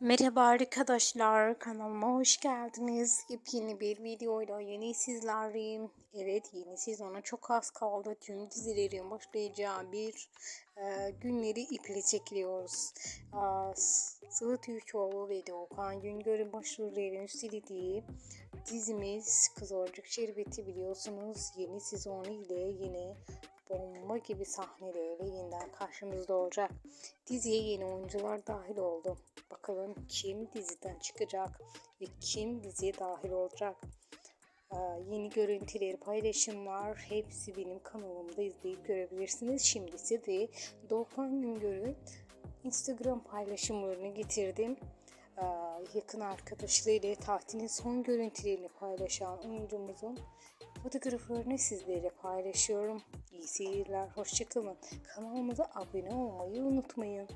Merhaba arkadaşlar, kanalıma hoş geldiniz. Yepyeni bir videoyla yeni sizlerleyim. Evet, yeni sezona çok az kaldı. Tüm dizilerin başlayacağı bir e, günleri iple çekiliyoruz. E, Sıla Türkoğlu ve Doğukan Güngör'ün başrollerini üstlediği dizimiz Kızılcık Şerbeti biliyorsunuz yeni sezonu ile yine bomba gibi sahneleriyle yeniden karşımızda olacak. Diziye yeni oyuncular dahil oldu. Bakalım kim diziden çıkacak ve kim diziye dahil olacak. Ee, yeni görüntüleri, paylaşımlar hepsi benim kanalımda izleyip görebilirsiniz. Şimdi ise de Doğukan Güngör'ün Instagram paylaşımlarını getirdim. Ee, yakın arkadaşlarıyla tatilin son görüntülerini paylaşan oyuncumuzun fotoğraflarını sizlere paylaşıyorum. İyi seyirler, hoşçakalın. Kanalımıza abone olmayı unutmayın.